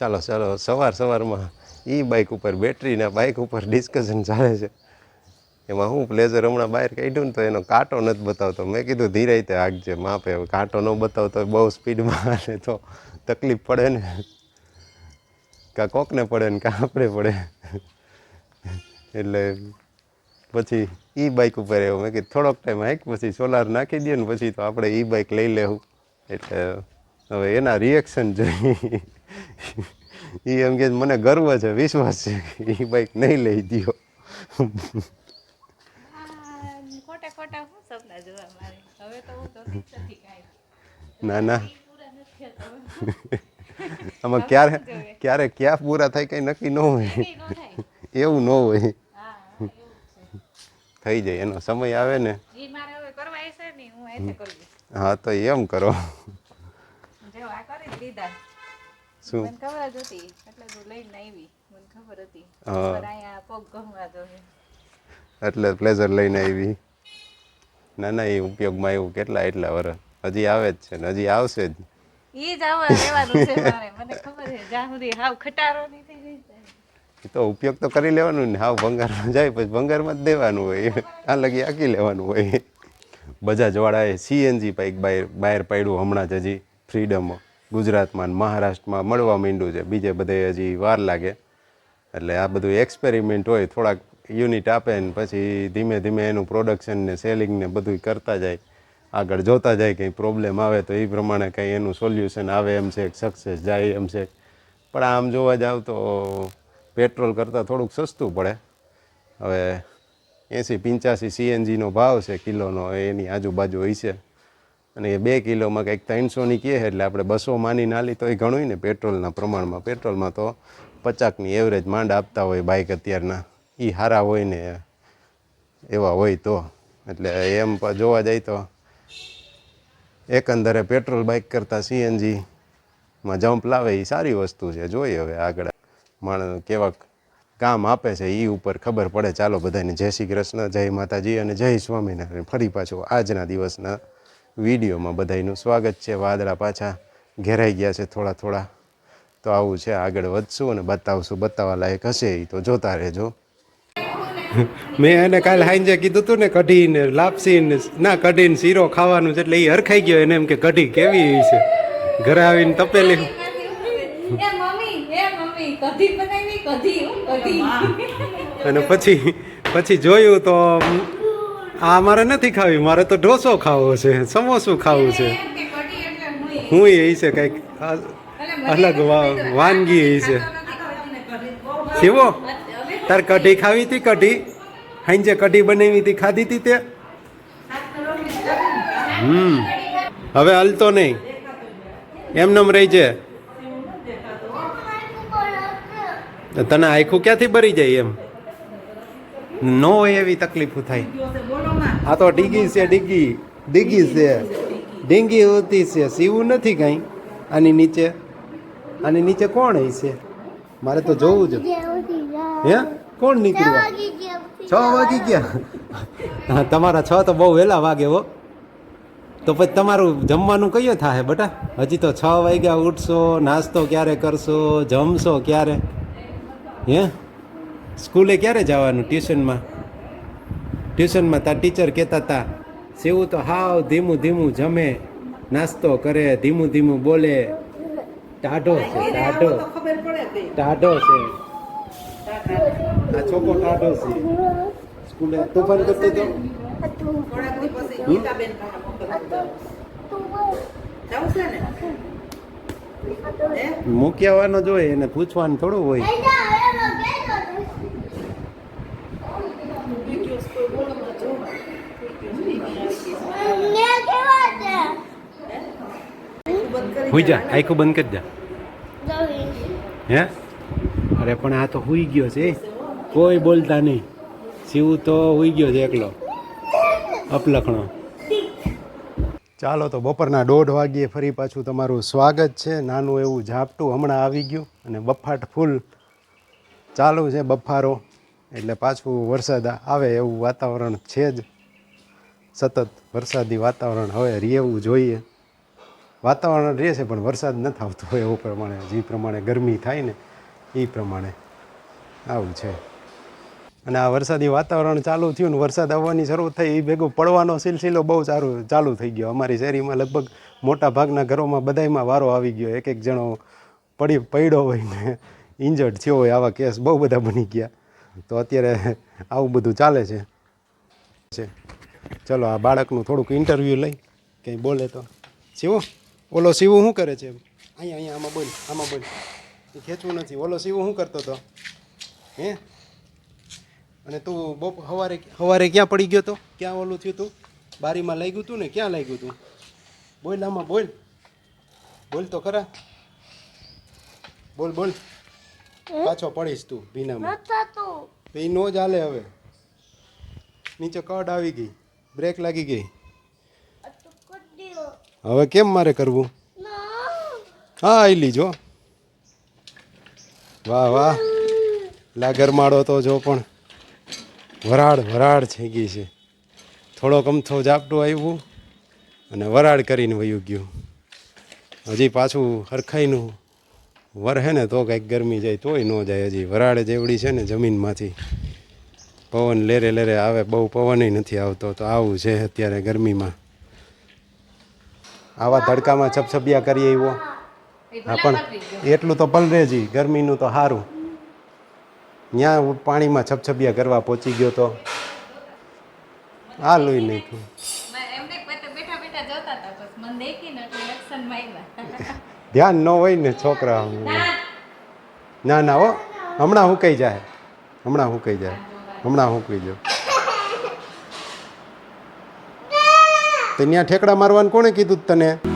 ચાલો ચાલો, સવાર, સવારમાં એ બાઇક ઉપર બેટરીના બાઇક ઉપર ડિસ્કશન ચાલે છે. એમાં હું પ્લેઝર હમણાં બહાર કાઢ્યું ને તો એનો કાંટો નથી બતાવતો. મેં કીધું ધીરે રીતે આગજે માપે કાંટો ન બતાવતો બહુ સ્પીડમાં હાલે તો તકલીફ પડે ને. કાં કોકને પડે ને કાં આપણે પડે. એટલે પછી ઈ બાઇક ઉપર એવું મેં કીધું, થોડોક ટાઈમ હાઈક, પછી સોલાર નાખી દઈએ ને પછી તો આપણે ઈ બાઇક લઈ લેવું. એટલે હવે એના રિએક્શન જોઈ એ એમ કે મને ગર્વ છે વિશ્વાસ છે એ બાઈક નહીં લઈ કાંઈ. ના ના. આમાં ક્યારે ક્યારે ક્યાં પૂરા થાય કંઈ નક્કી ન હોય. એવું ન હોય. થઈ જાય એનો સમય આવે ને. હું તો એમ કરો. શું મને ખબર જ હતી એટલે તું લઈને આવી. મને ખબર હતી. પણ અહીંયા પગ ગમવા દો એટલે પ્લેઝર લઈને આવી. ના ના એ ઉપયોગમાં આવ્યું કેટલા એટલા વર્ષ હજી આવે જ છે ને હજી આવશે જ. ઈ જ આવા રહેવાનું છે મારે. મને ખબર છે જ્યાં સુધી હાવ ખટારો નહીં થઈ જાય તો ઉપયોગ તો કરી લેવાનું ને હાવ ભંગારમાં જાય પછી ભંગારમાં જ દેવાનું હોય. આ લગી આકી લેવાનું હોય. બજાજવાળાએ સીએનજી બાઇક બહાર બહાર પાડ્યું હમણાં જ હજી ફ્રીડમ. ગુજરાતમાં મહારાષ્ટ્રમાં મળવા માંડ્યું છે. બીજે બધે હજી વાર લાગે. એટલે આ બધું એક્સપેરિમેન્ટ હોય, થોડાક યુનિટ આપે ને પછી ધીમે ધીમે એનું પ્રોડક્શન ને સેલિંગ ને બધું કરતા જાય. આગળ જોતા જાય કંઈ પ્રોબ્લેમ આવે તો એ પ્રમાણે કંઈ એનું સોલ્યુશન આવે એમ છે સક્સેસ જાય એમ છે. પણ આમ જોવા જાવ તો પેટ્રોલ કરતાં થોડુંક સસ્તું પડે. હવે એંસી પંચ્યાસી સીએનજીનો ભાવ છે કિલોનો, એની આજુબાજુ હોય છે. અને એ બે કિલોમાં કંઈક ત્રણસોની કહે એટલે આપણે બસો માની નાલી તો એ ઘણું ને પેટ્રોલના પ્રમાણમાં. પેટ્રોલમાં તો પચાકની એવરેજ માંડ આપતા હોય બાઇક અત્યારના. એ સારા હોય ને એવા હોય તો. એટલે એમ જોવા જાય તો એકંદરે પેટ્રોલ બાઇક કરતાં સીએનજીમાં જમ્પ લાવે એ સારી વસ્તુ છે. જોઈએ હવે આગળ માણસ કેવા કામ આપે છે એ ઉપર ખબર પડે. ચાલો બધાને જય શ્રી કૃષ્ણ, જય માતાજી અને જય સ્વામિનારાયણ. ફરી પાછું આજના દિવસના વિડીયોમાં બધાનું સ્વાગત છે. વાદળા પાછા ઘેરાઈ ગયા છે થોડા થોડા. તો આવું છે. આગળ વધશું અને બતાવશું. બતાવવા લાયક હશે એ તો. જોતા રહેજો. મેં એને કાલે હાંજે કીધું હતું ને કઢીને લાપસીને ના કઢીને શીરો ખાવાનું છે એટલે એ હરખાઈ ગયો એને એમ કે કઢી કેવી છે? ઘરે આવીને તપેલી. અને પછી પછી જોયું તો આ મારે નથી ખાવી મારે તો ઢોસો ખાવો છે સમોસું ખાવું છે. હું એ છે કંઈક અલગ વાનગી એ છે. શિવો તાર કઢી ખાવી હતી કઢી. હાંજે કઢી બનાવી હતી ખાધી હતી તે? હમ હવે હલતો નહીં. એમનેમ રહી છે. તને આખું ક્યાંથી ભરી જાય એમ? ન હોય એવી તકલીફો થાય. આ તો ડીગી છે ડીગી. ડીગી છે. ડીંગી હોતી છે. સીવું નથી કાંઈ. આની નીચે આની નીચે કોણ છે? મારે તો જોવું જ. હે? કોણ નીકળ્યું? છ વાગી ગયા તમારા છ તો બહુ વહેલા વાગે હો. તો પછી તમારું જમવાનું કયો થાય બટા? હજી તો છ વાગ્યા ઉઠશો નાસ્તો ક્યારે કરશો જમશો ક્યારે? હે? સ્કૂલે ક્યારે જવાનું ટ્યુશનમાં? ટ્યુશનમાં તાર ટીચર કહેતા હતા સેવું તો હાવ ધીમું ધીમું જમે નાસ્તો કરે ધીમું ધીમું બોલે. ટાઢો છે ટાઢો. ટાઢો છે. આ છોકરો ટાઢો છે. સ્કૂલે તોફાન કરતો તો મૂકી આવવાનો જોઈએ એને પૂછવાનું થોડું હોય. હુઈ જા આખું બંધ કરી જા. હે? અરે પણ આ તો હુઈ ગયો છે કોઈ બોલતા નહીં. શિવ તો હુઈ ગયો છે એકલો. અપલખણો. ચાલો તો બપોરના દોઢ વાગ્યે ફરી પાછું તમારું સ્વાગત છે. નાનું એવું ઝાપટું હમણાં આવી ગયું અને બફાટ ફૂલ ચાલુ છે બફારો. એટલે પાછું વરસાદ આવે એવું વાતાવરણ છે જ. સતત વરસાદી વાતાવરણ હવે રહેવું જોઈએ. વાતાવરણ રહે છે, પણ વરસાદ નથી આવતો હોય એવું પ્રમાણે, જે પ્રમાણે ગરમી થાય ને, એ પ્રમાણે આવું છે. અને આ વરસાદી વાતાવરણ ચાલુ થયું ને, વરસાદ આવવાની શરૂ થઈ, એ ભેગો પડવાનો સિલસિલો બહુ સારું ચાલુ થઈ ગયો. અમારી શેરીમાં લગભગ મોટા ભાગના ઘરોમાં બધાયમાં વારો આવી ગયો. એક એક જણો પડી, પડ્યો હોય ને, ઇન્જર્ડ થયો હોય આવા કેસ બહુ બધા બની ગયા. તો અત્યારે આવું બધું ચાલે છે. છે. ચલો, આ બાળકનું થોડુંક ઇન્ટરવ્યૂ લઈ, કંઈ બોલે તો. શિવો ઓલો શિવો શું કરે છે? અહીંયા અહીંયા આમાં બોલ આમાં બોલ. એ ખેંચવું નથી. ઓલો શિવો શું કરતો હતો? હે? અને તું બપ સવારે સવારે ક્યાં પડી ગયો તો? ક્યાં ઓલું થયું તું? બારીમાં લાગ્યું તું ને? ક્યાં લાગ્યું તું? બોલ આમાં બોલ. બોલ તો ખરા. બોલ બોલ. પાછો પડીશ તું ભીનામાં. એ નો જ હાલે હવે. નીચે કડ આવી ગઈ. બ્રેક લાગી ગઈ. હવે કેમ મારે કરવું? હા આવી લીજો. વાહ વાહ. લા, ગરમાડો તો જો પણ. વરાળ વરાળ થઈ ગઈ છે. થોડોક અમથો ઝાપટું આવ્યું અને વરાળ કરીને વયું ગયું. હજી પાછું હરખાઈનું વરહે ને તો કંઈક ગરમી જાય, તોય ન જાય હજી. વરાળ જેવડી છે ને જમીનમાંથી. પવન લેરે લેરે આવે, બહુ પવનય નથી આવતો, તો આવું છે અત્યારે ગરમીમાં. આવા તડકામાં છપછપિયા કરીએ એવો હા, પણ એટલું તો પલરે જી ગરમીનું તો સારું ત્યાં પાણીમાં છપછપિયા કરવા પહોંચી ગયો તો. આ લોહી નહીં ધ્યાન ન હોય ને છોકરા ના ના, હો. હમણાં હુકાઈ જાય? હમણાં હુકાઈ જાય? હમણાં હુકાઈ જાય તો ત્યાં ઠેકડા મારવાનું કોણે કીધું તને?